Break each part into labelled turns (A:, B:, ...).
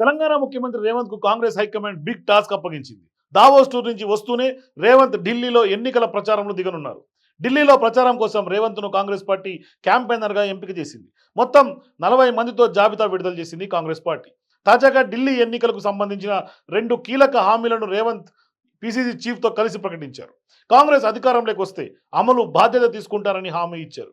A: తెలంగాణ ముఖ్యమంత్రి రేవంత్కు Congress high command big task అప్పగించింది. Davos tour నుంచి వస్తూనే రేవంత్ ఢిల్లీలో ఎన్నికల ప్రచారంలో దిగనున్నారు. ఢిల్లీలో ప్రచారం కోసం రేవంత్ను కాంగ్రెస్ పార్టీ క్యాంపెయినర్గా ఎంపిక చేసింది. మొత్తం నలభై మందితో జాబితా విడుదల చేసింది కాంగ్రెస్ పార్టీ. తాజాగా ఢిల్లీ ఎన్నికలకు సంబంధించిన రెండు కీలక హామీలను రేవంత్ పిసిసి చీఫ్తో కలిసి ప్రకటించారు. కాంగ్రెస్ అధికారంలోకి వస్తే అమలు బాధ్యత తీసుకుంటారని హామీ ఇచ్చారు.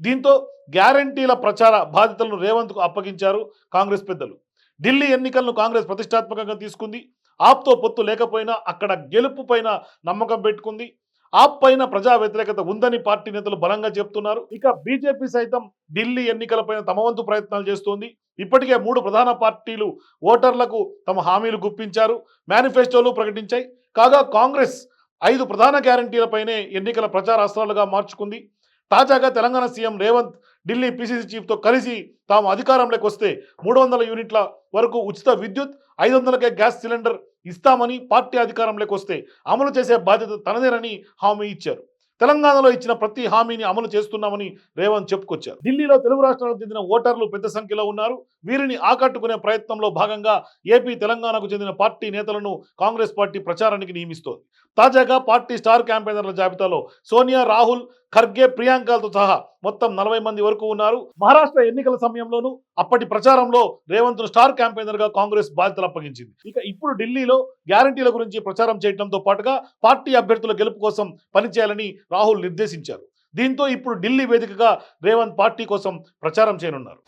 A: దీంతో గ్యారంటీల ప్రచార బాధ్యతలను రేవంత్కు అప్పగించారు కాంగ్రెస్ పెద్దలు. ఢిల్లీ ఎన్నికలను కాంగ్రెస్ ప్రతిష్టాత్మకంగా తీసుకుంది. ఆప్తో పొత్తు లేకపోయినా అక్కడ గెలుపు పైన నమ్మకం పెట్టుకుంది. ఆప్ పైన ప్రజా వ్యతిరేకత ఉందని పార్టీ నేతలు బలంగా చెప్తున్నారు. ఇక బీజేపీ సైతం ఢిల్లీ ఎన్నికలపైన తమ వంతు ప్రయత్నాలు చేస్తోంది. ఇప్పటికే మూడు ప్రధాన పార్టీలు ఓటర్లకు తమ హామీలు గుప్పించారు. మేనిఫెస్టోలు ప్రకటించాయి. కాగా కాంగ్రెస్ ఐదు ప్రధాన గ్యారంటీలపైనే ఎన్నికల ప్రచార అస్త్రాలుగా మార్చుకుంది. తాజాగా తెలంగాణ సీఎం రేవంత్ ఢిల్లీ పిసిసి చీఫ్తో కలిసి తాము అధికారంలోకి వస్తే మూడు వందల యూనిట్ల వరకు ఉచిత విద్యుత్ ఐదు వందలకే గ్యాస్ సిలిండర్ ఇస్తామని పార్టీ అధికారంలోకి వస్తే అమలు చేసే బాధ్యత తనదేనని హామీ ఇచ్చారు. తెలంగాణలో ఇచ్చిన ప్రతి హామీని అమలు చేస్తున్నామని రేవంత్ చెప్పుకొచ్చారు. ఢిల్లీలో తెలుగు రాష్ట్రాలకు చెందిన ఓటర్లు పెద్ద సంఖ్యలో ఉన్నారు. వీరిని ఆకట్టుకునే ప్రయత్నంలో భాగంగా ఏపీ తెలంగాణకు చెందిన పార్టీ నేతలను కాంగ్రెస్ పార్టీ ప్రచారానికి నియమిస్తోంది. తాజాగా పార్టీ స్టార్ క్యాంపెయినర్ల జాబితాలో సోనియా రాహుల్ ఖర్గే ప్రియాంకలతో సహా మొత్తం నలభై మంది వరకు ఉన్నారు. మహారాష్ట్ర ఎన్నికల సమయంలోనూ అప్పటి ప్రచారంలో రేవంత్ స్టార్ క్యాంపెయినర్గా కాంగ్రెస్ బాధ్యతలు అప్పగించింది. ఇక ఇప్పుడు ఢిల్లీలో గ్యారంటీల గురించి ప్రచారం చేయడంతో పాటుగా పార్టీ అభ్యర్థుల గెలుపు కోసం పనిచేయాలని రాహుల్ నిర్దేశించారు. దీంతో ఇప్పుడు ఢిల్లీ వేదికగా రేవంత్ పార్టీ కోసం ప్రచారం చేయనున్నారు.